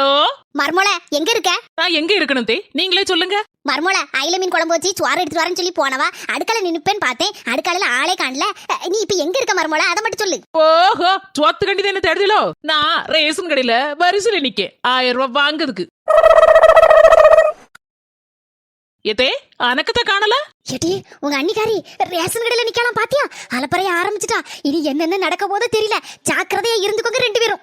Hello? மர்மோல எங்க இருக்க? நான் எங்க இருக்கணும் தே? நீங்களே சொல்லுங்க. மர்மோல அயில மீன் குழம்பு வச்சு சோறு எடுத்து வரேன்னு சொல்லி போனவா? அடுக்கல நின்னுப்பேன்னு பார்த்தேன். அடுக்கலையில ஆளே காணல. நீ இப்ப எங்க இருக்க மர்மோல அதை மட்டும் சொல்லு. ஓஹோ சொத்து கண்டி என்ன தேடுதலோ? நான் ரேஷன் கடையில வரிசையில நிக்க ஆயிரம் ரூபாய் வாங்குறதுக்கு. ஏதே அனக்கத்தை காணல? ஏடி உங்க அண்ணிக்காரி ரேஷன் கடையில நிக்கலாம் பாத்தியா? அலப்பறைய ஆரம்பிச்சிட்டா. இனி என்னென்ன நடக்க போதோ தெரியல. ஜாக்கிரதையா இருந்துக்கோங்க ரெண்டு பேரும்.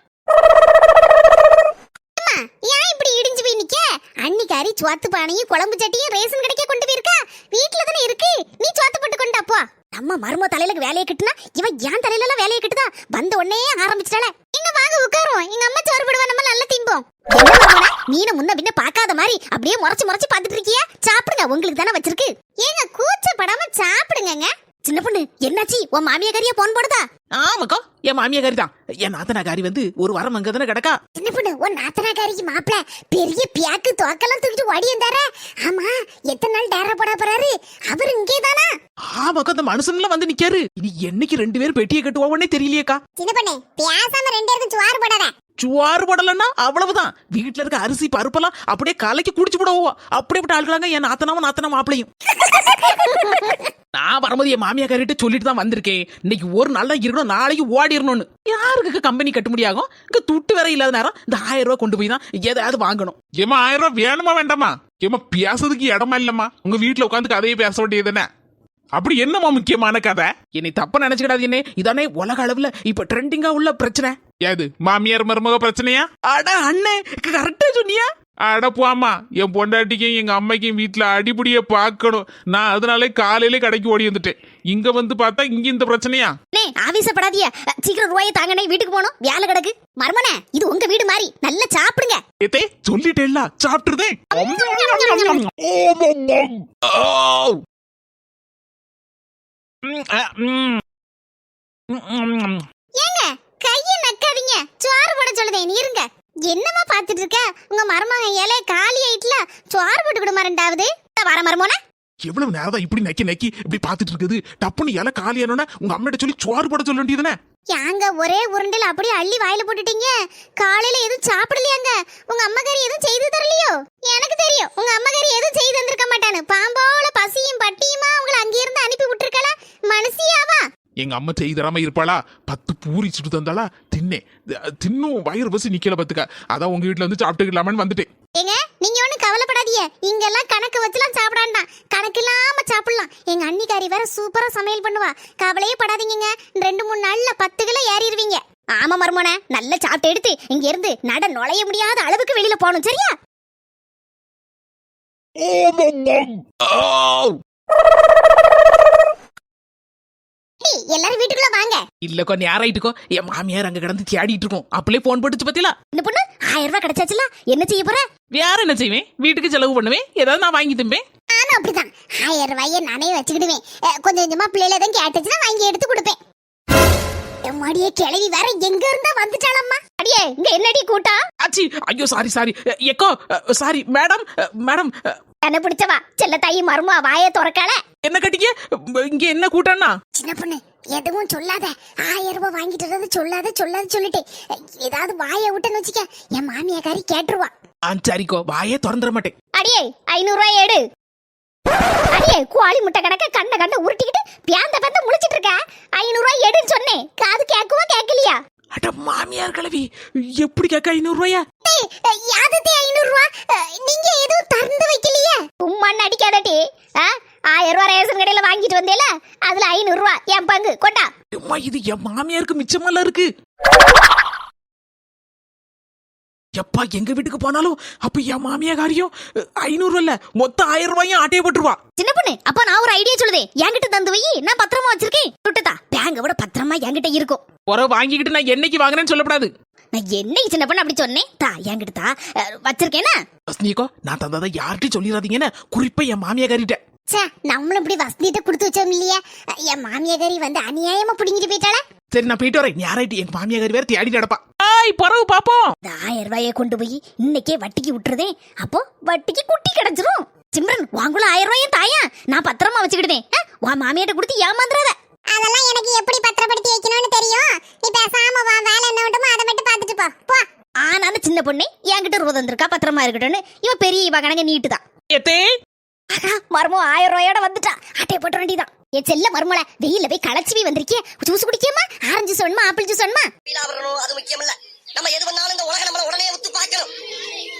அம்மா, ஏன் இப்படி இடிஞ்சு போய் நிக்க? அன்னிக்காரி சோத்து பானையும் குழம்பு சட்டியும் ரேஷன் கடைக்க கொண்டு போயிருக்கா. வீட்டுல தானே இருக்கு. நீ சோத்து போட்டு கொண்டு நம்ம மரும தலையில வேலையை கட்டுனா இவன் ஏன் தலையில எல்லாம் வேலையை கட்டுதா? வந்த உடனே ஆரம்பிச்சிட்டால எங்க வாங்க உட்காருவோம். எங்க அம்மா சோறு போடுவா நம்ம நல்லா திம்போம். நீன மீனை முன்ன பின்ன பாக்காத மாதிரி அப்படியே முறைச்சு முறைச்சு பாத்துட்டு இருக்கியா. சாப்பிடுங்க உங்களுக்கு தானே வச்சிருக்கு. ஏங்க கூச்சப்படாம சாப்பிடுங்க சின்ன பொண்ணு என்னாச்சு? உன் மாமியா கறியா போன் போடுதா? ஆமாக்கா என் மாமியா காரி தான் என் நாத்தனாகாரி வந்து ஒரு வாரம் அங்க தானே கிடக்கா. சின்ன பொண்ணு உன் நாத்தனாக்காரிக்கு மாப்பிள பெரிய பியாக்கு தோக்கெல்லாம் தூக்கிட்டு ஓடி வந்தாரா. ஆமா எத்தனை நாள் டேரா போட போறாரு? அவர் இங்கே தானா ஆமாக்கா அந்த மனுஷன்லாம் வந்து நிக்காரு. இனி என்னைக்கு ரெண்டு பேரும் பெட்டியை கட்டுவாங்கன்னே தெரியலையேக்கா. சின்ன பொண்ணு பேசாம ரெண்டு பேருக்கும் சுவாறு போடாத. சுவாறு படலைன்னா அவ்வளவுதான். வீட்டுல இருக்க அரிசி பருப்பெல்லாம் அப்படியே கலைக்கு குடிச்சு விடுவோம் அப்படிப்பட்ட ஆளுகளாங்க என் நாத்தனாவும் நாத்தனா மாப்பிளையும் நான் வரும்போது என் மாமியா சொல்லிட்டு தான் வந்திருக்கேன். இன்னைக்கு ஒரு நாள் தான் இருக்கணும் நாளைக்கு ஓடிடணும்னு. யாருக்கு கம்பெனி கட்ட முடியாகும்? இங்க துட்டு வேற இல்லாத நேரம் இந்த ஆயிரம் ரூபாய் கொண்டு போய் தான் ஏதாவது வாங்கணும். ஏமா ஆயிரம் ரூபாய் வேணுமா வேண்டாமா? ஏமா பேசுறதுக்கு இடமா இல்லம்மா. உங்க வீட்டுல உட்காந்து கதையை பேச வேண்டியதுதானே அப்படி என்னம்மா முக்கியமான கதை? என்னை தப்பா நினைச்சுக்கிடாது என்ன இதானே உலக அளவுல இப்ப ட்ரெண்டிங்கா உள்ள பிரச்சனை. ஏது மாமியார் மருமக பிரச்சனையா? அட அண்ணே கரெக்டா சொன்னியா? அட போம்மா என் பொண்டாட்டிக்கும் எங்க அம்மைக்கும் வீட்டுல அடிப்படிய பார்க்கணும். நான் அதனாலே காலையிலே கடைக்கு ஓடி வந்துட்டேன். இங்க வந்து பார்த்தா இங்க இந்த பிரச்சனையா? நே ஆவேசப்படாதீய அஹ், சீக்கிரம் ரூபாயை தாங்கனே வீட்டுக்கு போகணும். வேலை கிடக்கு. மர்மனே இது உங்க வீடு மாதிரி நல்லா சாப்பிடுங்க. ஏத்தே சொல்லிட்டேல்ல சாப்பிட்டுருதே. ஏங்க கைய நக்காதீங்க. சோறு போட சொல்லுதேன் இருங்க. என்னமா பாத்துட்டு இருக்க? உங்க மருமகன் இலைய காலி ஆயிட்டுல சோறு போட்டு விடுமா ரெண்டாவது? வர மருமோன. எவ்வளவு நேரம் தான் இப்படி நக்கி நக்கி இப்படி பாத்துட்டு இருக்குது? டப்புன்னு இலை காலியானோட உங்க அம்மிட்ட சொல்லி சோறு போட சொல்ல வேண்டியதுதானே? யாங்க ஒரே உருண்டையில அப்படியே அள்ளி வாயில போட்டுட்டீங்க. காலையில எதுவும் சாப்பிடலையாங்க? உங்க அம்மகாரி எதுவும் செய்து தரலையோ? எனக்கு தெரியும் உங்க அம்மகாரி எதுவும் செய்து தந்திருக்க மாட்டானு பாம்போல பசியும் பட்டியுமா உங்களை அங்கிருந்து அனுப்பி விட்டுருக்கல? மனசியாவா எங்க அம்மா செய்தராம இருப்பாளா? பத்து பூரி சுட்டு தந்தாளா? தின்னே. தின்னும் வயிறு பசி நிக்கல பத்துக்க. அதான் உங்க வீட்டுல வந்து சாப்பிட்டுக்கலாமான்னு வந்துட்டேன். ஏங்க நீங்க ஒண்ணும் கவலைப்படாதீங்க. இங்கெல்லாம் கணக்கு வச்சுலாம் சாப்பிடாண்டாம். கணக்கு இல்லாம சாப்பிடலாம். எங்க அண்ணிக்காரி வேற சூப்பரா சமையல் பண்ணுவா. கவலையே படாதீங்க ரெண்டு மூணு நாள்ல பத்து கிலோ ஏறிடுவீங்க ஆமா மருமோனே நல்லா சாப்பிட்டு எடுத்து இங்க இருந்து நட நுழைய முடியாத அளவுக்கு வெளியில போகணும் சரியா? எல்லாரும் வீட்டுக்குள்ள வாங்க. இல்லக்கோ நேராயிட்டுக்கோ. என் மாமியார் அங்க கிடந்து தேடிட்டு இருக்கோம். அப்படியே போன் போட்டுச்சு பத்திலா இந்த பொண்ணு ஆயிரம் ரூபாய் கிடைச்சாச்சுல என்ன செய்ய போற? வேற என்ன செய்வேன்? வீட்டுக்கு செலவு பண்ணுவேன். ஏதாவது நான் வாங்கி திம்பேன். நானும் அப்படிதான். ஆயிரம் ரூபாய நானே வச்சுக்கிடுவேன். கொஞ்சம் கொஞ்சமா பிள்ளைல தான் கேட்டுச்சுன்னா வாங்கி எடுத்து கொடுப்பேன். எம்மாடியே கிளவி வேற எங்க இருந்தா வந்துட்டாளம்மா? அடியே இங்க என்னடி கூட்டம்? ஆச்சி ஐயோ சாரி சாரி எக்கோ சாரி மேடம் மேடம் என்ன பிடிச்சவா செல்ல தாயி மருமா வாயை திறக்கால. என்ன கட்டிக்க இங்க என்ன கூட்டம்னா? சின்ன பொண்ணு எதுவும் சொல்லாத. ஆயிரம் ரூபாய் வாங்கிட்டு வந்து சொல்லாத சொல்லாத சொல்லிட்டு ஏதாவது வாயை விட்டுன்னு வச்சுக்க. என் மாமியாக்காரி கேட்டுருவா. ஆ சரிக்கோ. வாயே திறந்துட மாட்டேன். அடியே ஐநூறு ரூபாய் எடு. அடியே கோழி முட்டை கிடக்க கண்ண கண்ண உருட்டிக்கிட்டு பியாந்த பேந்த முழிச்சிட்டு இருக்க. ஐநூறு ரூபாய் எடுன்னு சொன்னேன். காது கேட்கவா கேட்கலையா? அட மாமியார் கிழவி எப்படி கேட்க ஐநூறு ரூபாயா? யாதத்தே ஐநூறு ரூபா நீங்க எதுவும் திறந்து வைக்கலையே? சும்மா நடிக்காதட்டி ஆயிரம் ரூபாய் ரேஷன் கடையில வாங்கிட்டு வந்தேல அதுல ஐநூறு ரூபா என் பங்கு கொண்டா. இது என் மாமியாருக்கு மிச்சமெல்லாம் இருக்கு. எப்பா எங்க வீட்டுக்கு போனாலும் அப்ப என் மாமியாரியும் ஐநூறு இல்ல மொத்தம் ஆயிரம் ரூபாயும் ஆட்டையை போட்டுருவா. சின்ன பொண்ணு அப்ப நான் ஒரு ஐடியா சொல்லுதே. என்கிட்ட தந்து வை நான் பத்திரமா வச்சிருக்கேன். துட்டுதா பேங்க விட பத்திரமா என்கிட்ட இருக்கும். உர வாங்கிக்கிட்டு நான் என்னைக்கு வாங்குறேன்னு சொல்லக்கூடாது நான் என்னைக்கு சின்ன பொண்ணு அப்படி சொன்னேன்? தா என்கிட்ட தா வச்சிருக்கேனா? வசந்திக்கோ நான் தந்ததை யார்கிட்டயும் சொல்லிடாதீங்கன்னு குறிப்பா என் மாமியாரிட்ட சே நம்மளும் இப்படி வசதிட்ட கொடுத்து வச்சோம் இல்லையா. என் மாமியாரி வந்து அநியாயமா புடிங்கிட்டு போயிட்டாளா. சரி நான் போயிட்டு வரேன். யாராயிட்டு என் மாமியாரி வேற தேடிட்டு கிடப்பா ஆய் பறவு பாப்போம். இந்த ஆயிரம் ரூபாயை கொண்டு போய் இன்னைக்கே வட்டிக்கு விட்டுறதே அப்போ வட்டிக்கு குட்டி கிடைச்சிரும். சிம்ரன் வாங்குல ஆயிரம் ரூபாயும் தாயா? நான் பத்திரமா வச்சுக்கிடுவேன் உன் மாமியாட்ட கொடுத்து ஏமாந்துறாத. அதெல்லாம் எனக்கு எப்படி பத்திரப்படுத்தி வைக்கணும்னு தெரியும். நீ பேசாம வா வேலை என்ன விட்டுமோ அதை மட்டும் பார்த்துட்டு போ. போ. ஆனா அந்த சின்ன பொண்ணு என்கிட்ட ரூபா தந்திருக்கா பத்திரமா இருக்கட்டும்னு. இவ பெரிய இவ கணக்கு நீட்டு தான் எத்தே மர்மம் ஆயிரம் ரூபாயோட வந்துட்டா. அட்டையை போட்ட வேண்டியதான் என் செல்ல மர்மல வெயில போய் களைச்சி வந்திருக்கே ஜூஸ் குடிக்கமா ஆரஞ்சு ஜூஸ் வேணுமா ஆப்பிள் ஜூஸ் வேணுமா அது முக்கியம் இல்ல நம்ம எது பண்ணாலும் இந்த உலக நம்மள உடனே ஒத்து பார்க்கணும்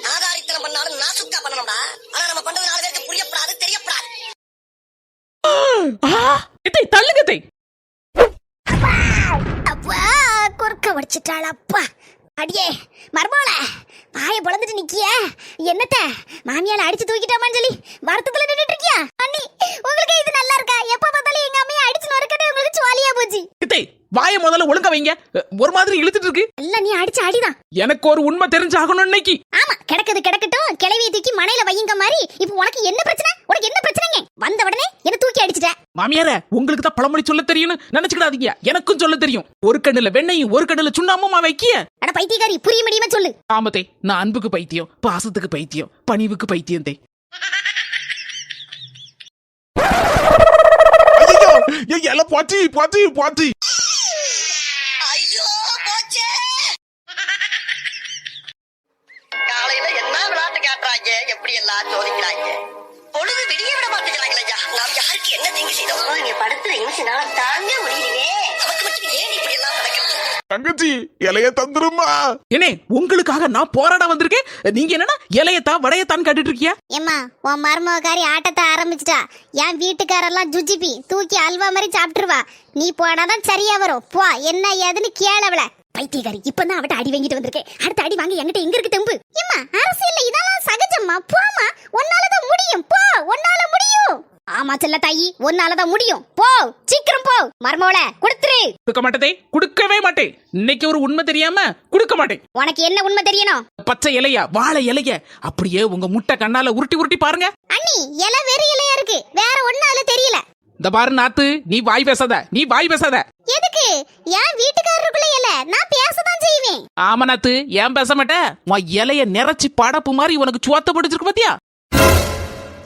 நாதாரித்தனம் பண்ணாலும் நாசுக்கா பண்ணணும்டா. ஆனா நம்ம பண்றது நாலு பேருக்கு புரியப்படாது தெரியப்படாது. எத்தே தள்ளுங்க எத்தே. அப்பா குறுக்க வடிச்சிட்டாள் அப்பா. அடியே மர்மோல வாய பொழந்துட்டு நிக்கிய. என்னத்த? மாமியால அடிச்சு தூக்கிட்டாமான்னு சொல்லி வருத்தத்துல நின்னுட்டு இருக்கியா? அண்ணி உங்களுக்கு இது நல்லா இருக்கா? எப்ப பார்த்தாலும் எங்க உங்களுக்கு சுவாலியா போச்சு. எத்தே வாய முதல்ல ஒழுங்கா வைங்க. ஒரு மாதிரி இழுத்துட்டு இருக்கு. இல்ல நீ அடிச்சு அடிதான். எனக்கு ஒரு உண்மை தெரிஞ்சாகணும் இன்னைக்கு. ஆமா கிடக்குது கிடக்கட்டும். கிளவியை தூக்கி மனையில வையுங்க மாதிரி. இப்போ உனக்கு என்ன பிரச்சனை? உனக்கு என்ன பிரச்சனைங்க? வந்த உடனே என்ன தூக்கி அடிச்சிட்ட. மாமியார உங்களுக்கு தான் பழமொழி சொல்ல தெரியும்னு நினைச்சுக்கிடாதீங்க. எனக்கும் சொல்ல தெரியும். ஒரு கண்ணுல வெண்ணையும் ஒரு கண்ணுல சுண்ணாமுமா வைக்கிய? அட பைத்தியக்காரி புரிய முடியுமா சொல்லு. ஆமத்தே நான் அன்புக்கு பைத்தியம் பாசத்துக்கு பைத்தியம் பணிவுக்கு பைத்தியம் தே. ஐயோ எல்லாம் பாத்தி பாத்தி பாத்தி ஐயோ போச்சே. காலையில என்ன விளையாட்டு காட்டுறாங்க? எப்படி எல்லாம் சோதிக்கிறாங்க? பொழுது விடிய விட மாட்டேங்கிறாங்களே நாம் யாருக்கு என்ன தீங்கு செய்தோம்? நீங்க படுத்துற இன்சினால தாங்க முடியலையே தங்கச்சி இலைய தந்துருமா ஏனே உங்களுக்காக நான் போராட வந்திருக்கேன்? நீங்க என்னன்னா இலையத்தான் வடையத்தான் கட்டிட்டு இருக்கியா ஏம்மா உன் மருமகாரி ஆட்டத்தை ஆரம்பிச்சிட்டா. என் வீட்டுக்காரெல்லாம் ஜுஜிபி தூக்கி அல்வா மாதிரி சாப்பிட்டுருவா. நீ போனாதான் சரியா வரும். போ என்ன ஏதுன்னு கேளவள பைத்தியக்காரி இப்பதான் அவட்ட அடி வாங்கிட்டு வந்திருக்கேன். அடுத்த அடி வாங்க என்கிட்ட எங்க இருக்கு தெம்பு? ஏம்மா அரசியல்ல இதெல்லாம் சகஜம்மா போமா உன்னாலதான் முடியும் போ உன்னால முடியும் ஆமா செல்ல தாயி. உன்னாலதான் முடியும். போ சீக்கிரம் போ. மர்மோள கொடுத்துரு. கொடுக்க மாட்டதே கொடுக்கவே மாட்டேன். இன்னைக்கு ஒரு உண்மை தெரியாம கொடுக்க மாட்டேன். உனக்கு என்ன உண்மை தெரியணும்? பச்சை இலையா வாழை இலைய அப்படியே உங்க முட்டை கண்ணால உருட்டி உருட்டி பாருங்க. அண்ணி இலை வெறி இலையா இருக்கு? வேற ஒன்னால தெரியல. இந்த பாரு நாத்து நீ வாய் பேசாத. நீ வாய் பேசாத. எதுக்கு? என் வீட்டுக்காரருக்குள்ள இலை. நான் பேசதான் செய்வேன். ஆமா நாத்து ஏன் பேச மாட்டேன் உன் இலைய நிறைச்சி படப்பு மாதிரி உனக்கு சுவத்த பிடிச்சிருக்கு பாத்தியா?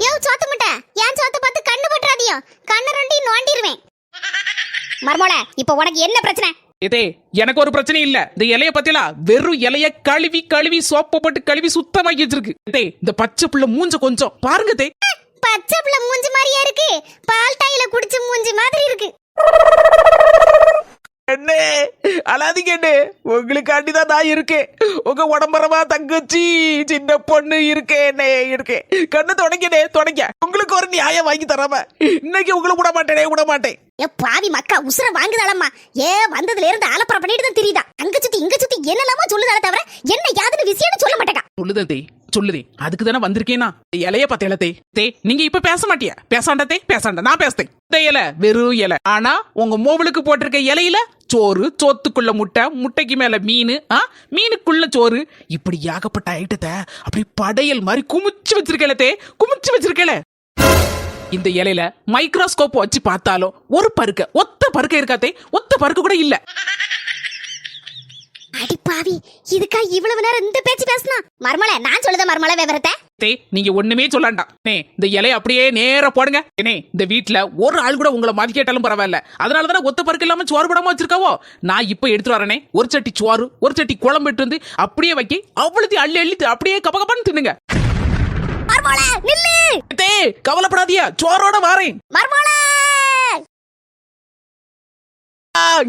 யோ சோத்த முட்டை. ஏன் சோத்த பார்த்து கண்ணு பற்றாதியோ கண்ணு ரெண்டையும் நோண்டிடுவேன் மர்மோள இப்போ உனக்கு என்ன பிரச்சனை? இதே எனக்கு ஒரு பிரச்சனை இல்ல. இந்த இலைய பத்தியலா வெறும் இலைய கழுவி கழுவி சோப்பை போட்டு கழுவி சுத்தமாக்கி வச்சிருக்கு. இதே இந்த பச்சை புள்ள மூஞ்ச கொஞ்சம் பாருங்க தே. பச்சை பிள்ளை மூஞ்சி மாதிரியா இருக்கு. பால் டாயில குடிச்ச மூஞ்சி மாதிரி இருக்கு. அண்ணே அழாதீங்க அண்ணே உங்களுக்காண்டி தான் நான் இருக்கேன். உங்க உடம்பரமா தங்கச்சி சின்ன பொண்ணு இருக்கேனே இருக்கேன் கண்ணு தொடங்கினே தொடங்க. உங்களுக்கு ஒரு நியாயம் வாங்கி தராம இன்னைக்கு உங்களை விட மாட்டேனே விட மாட்டேன் ஏ பாவி மக்கா உசுர வாங்குதாளம்மா. ஏ வந்ததுல இருந்து அலப்பற பண்ணிட்டு தான் தெரியுதா. அங்க சுத்தி இங்க சுத்தி என்னெல்லாமோ சொல்லுதால தவிர என்ன யாதுன்னு விஷயம்னு சொல்ல மாட்டேங்க சொல்லுதே தே சொல்லுதே. அதுக்கு தானே வந்திருக்கேனா? இலைய பத்தேல தே. தே நீங்க இப்ப பேச மாட்டியா? பேசாண்டா தே பேசாண்ட நான் பேசுதேன் இந்த இலை வெறும் இலை. ஆனா உங்க மோவலுக்கு போட்டிருக்க இலையில சோறு சோத்துக்குள்ள முட்டை முட்டைக்கு மேல மீன் ஆ மீனுக்குள்ள சோறு. இப்படி ஏகப்பட்ட ஐட்டத்தை அப்படி படையல் மாதிரி குமிச்சு வச்சிருக்கல தே குமிச்சு வச்சிருக்கல இந்த இலையில மைக்ரோஸ்கோப் வச்சு பார்த்தாலும் ஒரு பருக்க ஒத்த பருக்க இருக்காதே ஒத்த பருக்க கூட இல்ல. அடி பாவி இதுக்கா இவ்வளவு நேரம் இந்த பேச்சு பேசினா? மர்மல நான் சொல்லுத மர்மல விவரத்தை. தே நீங்க ஒண்ணுமே சொல்லாண்டா. நே இந்த இலைய அப்படியே நேரா போடுங்க. ஏனே இந்த வீட்ல ஒரு ஆள் கூட உங்களை மதி கேட்டாலும் பரவாயில்ல. அதனால தானே ஒத்த பருக்கு இல்லாம சோறு படமா வச்சிருக்காவோ? நான் இப்ப எடுத்துட்டு வரேனே. ஒரு சட்டி சோறு ஒரு சட்டி குழம்பு இட்டு வந்து அப்படியே வைக்க அவ்வளோத்தையும் அள்ளி அள்ளி அப்படியே கப கபன்னு தின்னுங்க. மர்மல நில்லு. தே கவலைப்படாதியா. சோறோட வாரேன்.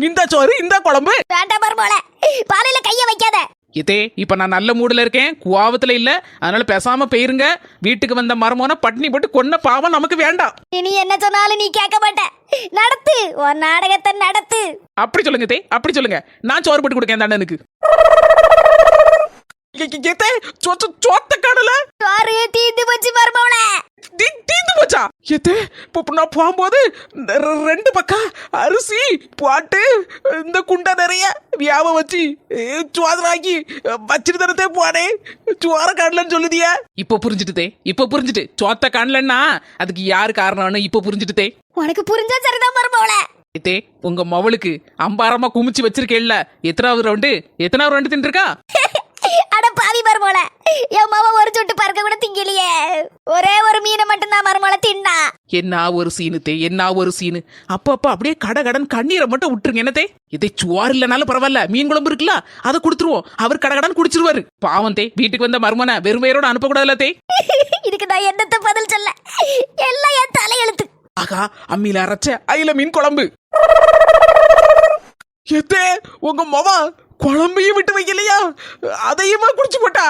இந்த சோறு இந்த குழம்பு. வேண்டாம் மர்மல பாலையில கைய வைக்காத. இதே இப்ப நான் நல்ல மூடுல இருக்கேன். குவாவத்துல இல்ல. அதனால பேசாம போயிருங்க. வீட்டுக்கு வந்த மரமோன பட்டினி போட்டு கொன்ன பாவம் நமக்கு வேண்டாம். இனி என்ன சொன்னாலும் நீ கேட்க மாட்ட. நடத்து. உன் நாடகத்தை நடத்து. அப்படி சொல்லுங்க தே அப்படி சொல்லுங்க. நான் சோறு போட்டு கொடுக்கேன் சோ- சோத்த காணல சோறு தீந்து போச்சு மர்மவள. தீ- தீந்து போச்சா? எத்தே இப்போ நான் போகும்போது ரெண்டு பக்கம் அரிசி பாட்டு இந்த குண்டை நிறைய வியாபம் வச்சு சுவாதனாக்கி வச்சிட்டு தரத்தே போனே. சுவார காணலன்னு சொல்லுதியா. இப்போ புரிஞ்சுட்டுதே இப்போ புரிஞ்சுட்டு. சோத்த காணலன்னா அதுக்கு யாரு காரணம்னு இப்போ புரிஞ்சுட்டுதே உனக்கு புரிஞ்சா சரிதான் மர்மவள. இதே உங்க மவளுக்கு அம்பாரமா குமிச்சு வச்சிருக்கேல்ல. எத்தனாவது ரவுண்டு எத்தனாவது ரவுண்டு தின்றுருக்கா? பாவி மர்மவள என் மாமா ஒரு சொட்டு பறக்க கூட திங்கலையே. ஒரே ஒரு மீனை மட்டும் தான் மர்மவள தின்னா. என்ன ஒரு சீனு தே என்ன ஒரு சீனு. அப்பப்ப அப்படியே கட கடன் கண்ணீரை மட்டும் விட்டுருங்க என்னத்தே? இதை சுவார் இல்லைனாலும் பரவாயில்ல. மீன் குழம்பு இருக்குல்ல அதை கொடுத்துருவோம். அவர் கடகடன் குடிச்சிருவாரு. பாவம் தே வீட்டுக்கு வந்த மருமனை வெறும் வயிறோட அனுப்பக்கூடாதுல தே. இதுக்கு நான் என்னத்த பதில் சொல்ல? எல்லாம் என் தலையெழுத்து. ஆகா அம்மியில அரைச்ச அயில மீன் குழம்பு. எத்தே உங்க மொவ குழம்பையும் விட்டு வைக்கலையா? அதையுமா குடிச்சு போட்டா?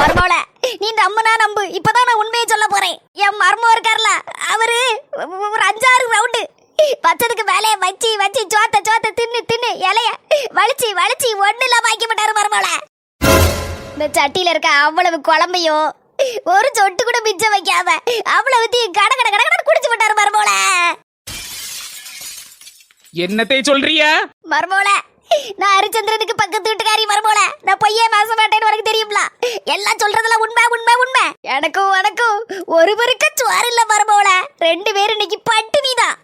மர்மோல நீ நம்புனா நம்பு. இப்பதான் நான் உண்மையை சொல்ல போறேன். என் மர்மோ இருக்கார்ல அவரு ஒரு அஞ்சாறு ரவுண்டு வச்சதுக்கு வேலையை வச்சு வச்சு சோத்த சோத்த தின்னு தின்னு இலைய வலிச்சு வலிச்சு ஒண்ணு இல்லாம ஆக்கி விட்டாரு மர்மோல இந்த சட்டியில இருக்க அவ்வளவு குழம்பையும் ஒரு சொட்டு கூட மிச்சம் வைக்காம அவ்வளவு தீ கட கட கட கடன்னு குடிச்சு விட்டாரு மர்மோல என்னத்தை சொல்றிய மர்மோல நான் ஹரிச்சந்திரனுக்கு பக்கத்து வீட்டுக்காரி வரும்போல நான் பொய்யே பேச மாட்டேன்னு உனக்கு தெரியும்ல? எல்லாம் சொல்றதெல்லாம் உண்மை உண்மை உண்மை. எனக்கும் உனக்கும் ஒரு பெருக்க சுவார் இல்ல மர்மோல ரெண்டு பேரும் இன்னைக்கு பட்டினி தான்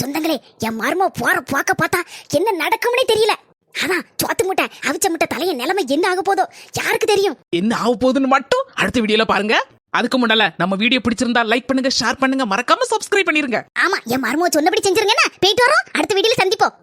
சொந்தங்களே என் மர்மோ போற போக்க பார்த்தா என்ன நடக்கும்னே தெரியல. அதான் சோத்து முட்டை அவிச்ச முட்டை தலைய நிலைமை என்ன ஆக போதோ யாருக்கு தெரியும்? என்ன ஆக போகுதுன்னு மட்டும் அடுத்த வீடியோல பாருங்க. அதுக்கு முன்னால நம்ம வீடியோ பிடிச்சிருந்தா லைக் பண்ணுங்க ஷேர் பண்ணுங்க. மறக்காம சப்ஸ்கிரைப் பண்ணிருங்க. ஆமா என் மருமோ சொன்னபடி செஞ்சிருங்கண்ணா போயிட்டு வரோம். அடுத்த வீடியோல சந்திப்போம்.